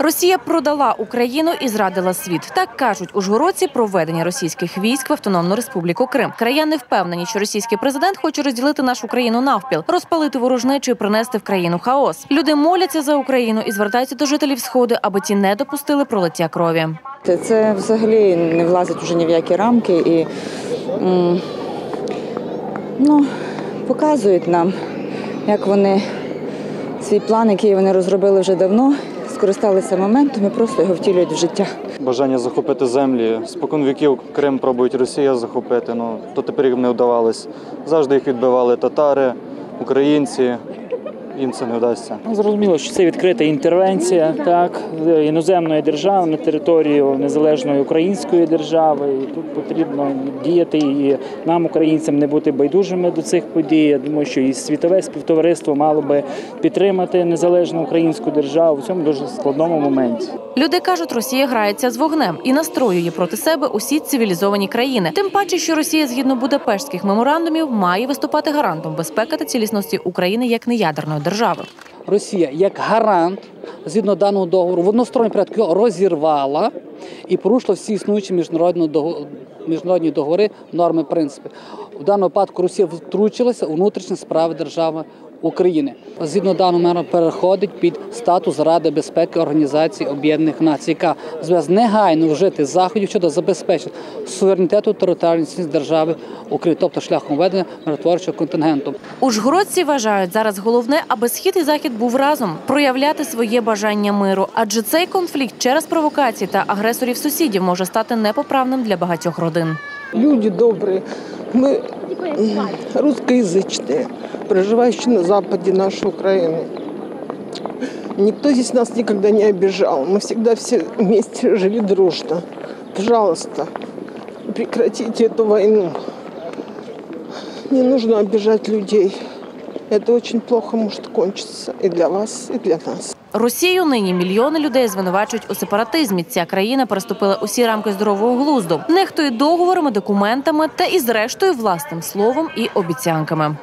Росія продала Україну і зрадила світ. Так кажуть ужгородці про введення російських військ в Автономну Республіку Крим. Краяни впевнені, що російський президент хоче розділити нашу країну навпіл, розпалити ворожнечу і принести в країну хаос. Люди моляться за Україну і звертаються до жителів сходу, аби ті не допустили пролиття крові. Це- взагалі не влазить вже ні в які рамки і ну, показують нам, як вони свій план, який вони розробили вже давно, скористалися моментом і просто його втілюють в життя. Бажання захопити землі. Спокон віків Крим пробують Росія захопити, ну то тепер їм не вдавалось. Завжди їх відбивали татари, українці. Їм це не вдасться. Ну, Зрозуміло, що це відкрита інтервенція так іноземної держави на територію незалежної української держави. І тут потрібно діяти і нам, українцям, не бути байдужими до цих подій. Я думаю, що і світове співтовариство мало би підтримати незалежну українську державу в цьому дуже складному моменті. Люди кажуть, Росія грається з вогнем і настроює проти себе усі цивілізовані країни. Тим паче, що Росія, згідно Будапештських меморандумів, має виступати гарантом безпеки та цілісності України як неядерної держави. Росія як гарант згідно даного договору в односторонній порядку розірвала і порушила всі існуючі міжнародні договори, міжнародні договори, норми, принципи. В даному випадку Росія втручилася у внутрішні справи держави України. Згідно даного мера переходить під статус Ради безпеки Організації Об'єднаних Націй, яка зв'яз негайно вжити заходів щодо забезпечення суверенітету територіальної цілісності держави України, тобто шляхом ведення миротворчого контингенту. Ужгородці вважають зараз головне, аби схід і захід був разом, проявляти своє бажання миру. Адже цей конфлікт через провокації та агресорів сусідів може стати непоправним для багатьох родин. люди добрые. Мы русскоязычные, проживающие на западе нашей Украины. Никто здесь нас никогда не обижал. Мы всегда все вместе жили дружно. Пожалуйста, прекратите эту войну. Не нужно обижать людей. Это очень плохо может кончиться и для вас, и для нас. Росію нині мільйони людей звинувачують у сепаратизмі. Ця країна переступила усі рамки здорового глузду, нехтує договорами, документами та і, зрештою, власним словом і обіцянками.